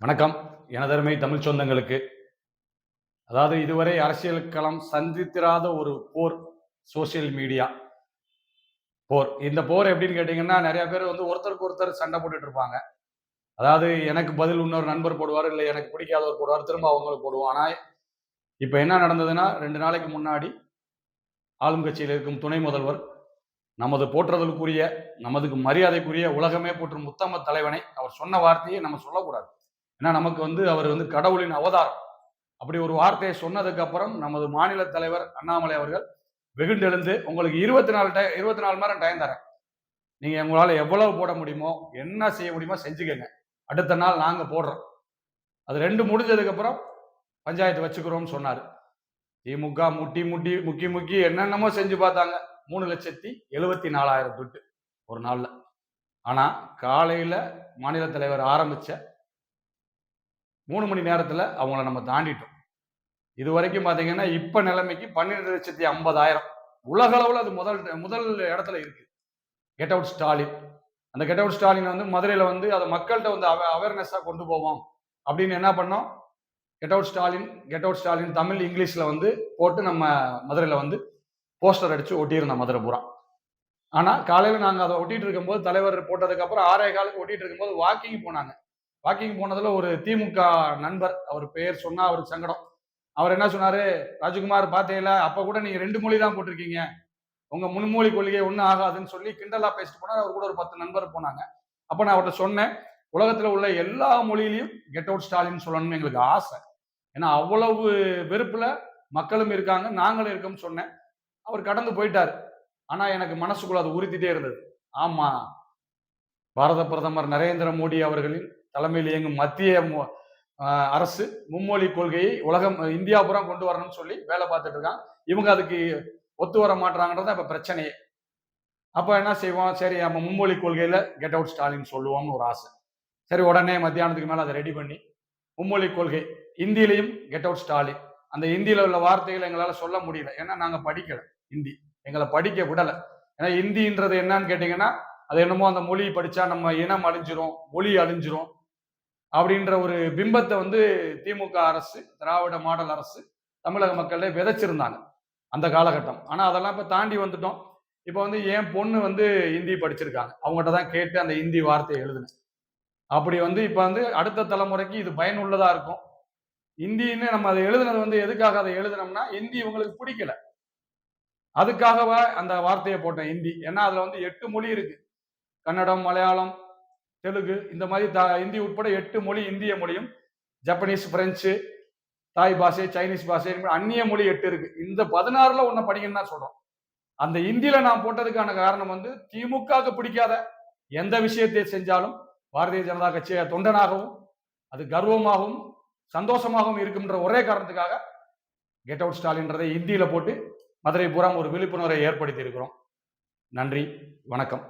வணக்கம். எனதருமை தமிழ் சொந்தங்களுக்கு. அதாவது இதுவரை அரசியல் களம் சந்தித்திராத ஒரு போர் சோசியல் மீடியா போர். இந்த போர் எப்படின்னு கேட்டிங்கன்னா நிறைய பேர் வந்து ஒருத்தருக்கு ஒருத்தர் சண்டை போட்டுட்டு இருப்பாங்க. அதாவது எனக்கு பதில் இன்னொரு நண்பர் போடுவார் இல்லை எனக்கு பிடிக்காதவர் போடுவார் திரும்ப அவங்களுக்கு போடுவோம் ஆனால் இப்போ என்ன நடந்ததுன்னா ரெண்டு நாளைக்கு முன்னாடி ஆளும் கட்சியில் இருக்கும் துணை முதல்வர் நமது போற்றுதலுக்குரிய நமதுக்கு மரியாதைக்குரிய உலகமே போற்றும் உத்தம தலைவனை அவர் சொன்ன வார்த்தையை நம்ம சொல்லக்கூடாது. ஏன்னா நமக்கு வந்து அவர் வந்து கடவுளின் அவதாரம். அப்படி ஒரு வார்த்தையை சொன்னதுக்கு அப்புறம் நமது மாநில தலைவர் அண்ணாமலை அவர்கள் வெகுண்டெழுந்து உங்களுக்கு இருபத்தி நாலு டை இருபத்தி நாலு மணி நேரம் டைம் தரேன். நீங்க உங்களால் எவ்வளவு போட முடியுமோ என்ன செய்ய முடியுமோ செஞ்சுக்கங்க. அடுத்த நாள் நாங்கள் போடுறோம். அது ரெண்டு முடிஞ்சதுக்கு அப்புறம் பஞ்சாயத்து வச்சுக்கிறோம்னு சொன்னார். திமுக முட்டி முட்டி முக்கி முக்கி என்னென்னமோ செஞ்சு பார்த்தாங்க. மூணு லட்சத்தி எழுபத்தி நாலாயிரம் துட்டு ஒரு நாளில். ஆனால் காலையில் மாநில தலைவர் ஆரம்பித்த மூணு மணி நேரத்தில் அவங்கள நம்ம தாண்டிட்டோம். இது வரைக்கும் பார்த்தீங்கன்னா இப்போ நிலைமைக்கு பன்னிரெண்டு லட்சத்தி ஐம்பதாயிரம். உலக அளவில் அது முதல் முதல் இடத்துல இருக்கு. கெட் அவுட் ஸ்டாலின் அந்த கெட் அவுட் ஸ்டாலின் வந்து மதுரையில் வந்து அதை மக்கள்கிட்ட வந்து அவ அவேர்னஸாக கொண்டு போவோம். அப்படின்னு என்ன பண்ணோம்? Get out Stalin get out Stalin Tamil இங்கிலீஷில் வந்து போட்டு நம்ம மதுரையில் வந்து போஸ்டர் அடித்து ஒட்டியிருந்தோம் மதுரை பூரா. ஆனால் காலையில் நாங்கள் அதை ஒட்டிகிட்டு இருக்கும்போது தலைவர் போட்டதுக்கப்புறம் ஆறே காலுக்கு ஒட்டிகிட்டு இருக்கும்போது வாக்கிங் போனாங்க. வாக்கிங் போனதுல ஒரு திமுக நண்பர். அவர் பெயர் சொன்னா அவருக்கு சங்கடம். அவர் என்ன சொன்னாரு? ராஜகுமார் பாத்தீங்களா அப்ப கூட நீங்க ரெண்டு மொழி தான் போட்டிருக்கீங்க. உங்க முன்மொழி கொள்கை ஒன்றும் ஆகாதுன்னு சொல்லி கிண்டலா பேசிட்டு போனார். அவர் கூட ஒரு பத்து நண்பர் போனாங்க. அப்ப நான் அவர்கிட்ட சொன்னேன் உலகத்துல உள்ள எல்லா மொழியிலையும் கெட் அவுட் ஸ்டாலின் சொல்லணும்னு எங்களுக்கு ஆசை. ஏன்னா அவ்வளவு வெறுப்புல மக்களும் இருக்காங்க நாங்களும் இருக்கோம்னு சொன்னேன். அவர் கடந்து போயிட்டார். ஆனா எனக்கு மனசுக்குள்ள அது உறுத்திட்டே இருந்தது. ஆமா பாரத பிரதமர் நரேந்திர மோடி அவர்களின் தலைமையில் இயங்கும் மத்திய அரசு மும்மொழி கொள்கையை உலகம் இந்தியா புறம் கொண்டு வரணும்னு சொல்லி வேலை பார்த்துட்டு இருக்கான். இவங்க அதுக்கு ஒத்து வர மாட்டாங்கன்றத இப்போ பிரச்சனையே. அப்போ என்ன செய்வோம்? சரி நம்ம மும்மொழி கொள்கையில் கெட் அவுட் ஸ்டாலின் சொல்லுவோம்னு ஒரு ஆசை. சரி உடனே மத்தியானத்துக்கு மேலே அதை ரெடி பண்ணி மும்மொழி கொள்கை இந்தியிலையும் கெட் அவுட் ஸ்டாலின். அந்த இந்தியில் உள்ள வார்த்தைகளை எங்களால் சொல்ல முடியல. ஏன்னா நாங்கள் படிக்கலை ஹிந்தி. எங்களை படிக்க விடலை. ஏன்னா ஹிந்தின்றது என்னன்னு கேட்டிங்கன்னா அது என்னமோ அந்த மொழி படித்தா நம்ம இனம் அழிஞ்சிரும் மொழி அழிஞ்சிரும். அப்படின்ற ஒரு பிம்பத்தை வந்து திமுக அரசு திராவிட மாடல் அரசு தமிழக மக்களே விதைச்சிருந்தாங்க அந்த காலகட்டம். ஆனால் அதெல்லாம் இப்போ தாண்டி வந்துட்டோம். இப்போ வந்து என் பொண்ணு வந்து ஹிந்தி படிச்சிருக்காங்க. அவங்ககிட்ட தான் கேட்டு அந்த ஹிந்தி வார்த்தையை எழுதுனேன். அப்படி வந்து இப்போ வந்து அடுத்த தலைமுறைக்கு இது பயனுள்ளதாக இருக்கும். ஹிந்தின்னு நம்ம அதை எழுதுனது வந்து எதுக்காக அதை எழுதுனோம்னா ஹிந்தி இவங்களுக்கு பிடிக்கல. அதுக்காகவா அந்த வார்த்தையை போட்டேன் ஹிந்தி. ஏன்னா அதில் வந்து எட்டு மொழி இருக்கு. கன்னடம் மலையாளம் தெலுங்கு இந்த மாதிரி த இந்தி உட்பட எட்டு மொழி இந்திய மொழியும் ஜப்பனீஸ் பிரெஞ்சு தாய் பாஷை சைனீஸ் பாஷை அந்நிய மொழி எட்டு இருக்கு. இந்த பதினாறுல ஒன்றை படிக்கணும்னு தான் சொல்றோம். அந்த இந்தியில நான் போட்டதுக்கான காரணம் வந்து திமுகவுக்கு பிடிக்காத எந்த விஷயத்தை செஞ்சாலும் பாரதிய ஜனதா கட்சியை தொண்டனாகவும் அது கர்வமாகவும் சந்தோஷமாகவும் இருக்கும்ன்ற ஒரே காரணத்துக்காக கெட் அவுட் ஸ்டாலின்றதை இந்தியில போட்டு மதுரை பூரா ஒரு விழிப்புணர்வை ஏற்படுத்தி இருக்கிறோம் நன்றி வணக்கம்.